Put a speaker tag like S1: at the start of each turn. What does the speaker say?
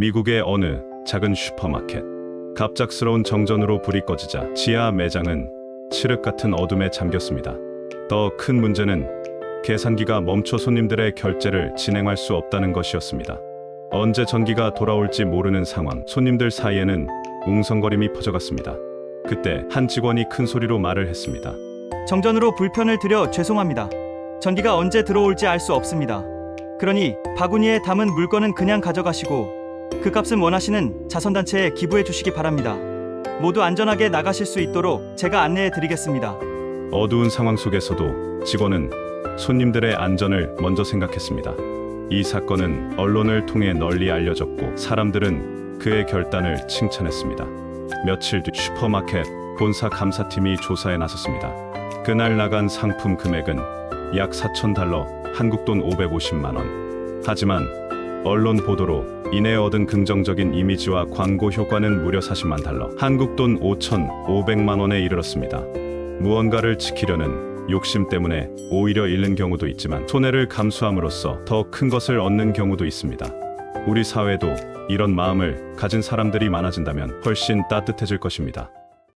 S1: 미국의 어느 작은 슈퍼마켓. 갑작스러운 정전으로 불이 꺼지자 지하 매장은 칠흑 같은 어둠에 잠겼습니다. 더 큰 문제는 계산기가 멈춰 손님들의 결제를 진행할 수 없다는 것이었습니다. 언제 전기가 돌아올지 모르는 상황, 손님들 사이에는 웅성거림이 퍼져갔습니다. 그때 한 직원이 큰 소리로 말을 했습니다.
S2: 정전으로 불편을 드려 죄송합니다. 전기가 언제 들어올지 알 수 없습니다. 그러니 바구니에 담은 물건은 그냥 가져가시고 그 값은 원하시는 자선단체에 기부해 주시기 바랍니다. 모두 안전하게 나가실 수 있도록 제가 안내해 드리겠습니다.
S1: 어두운 상황 속에서도 직원은 손님들의 안전을 먼저 생각했습니다. 이 사건은 언론을 통해 널리 알려졌고 사람들은 그의 결단을 칭찬했습니다. 며칠 뒤 슈퍼마켓 본사 감사팀이 조사에 나섰습니다. 그날 나간 상품 금액은 약 4천 달러, 한국 돈 550만 원. 하지만 언론 보도로 인해 얻은 긍정적인 이미지와 광고 효과는 무려 40만 달러, 한국 돈 5,500만 원에 이르렀습니다. 무언가를 지키려는 욕심 때문에 오히려 잃는 경우도 있지만 손해를 감수함으로써 더 큰 것을 얻는 경우도 있습니다. 우리 사회도 이런 마음을 가진 사람들이 많아진다면 훨씬 따뜻해질 것입니다.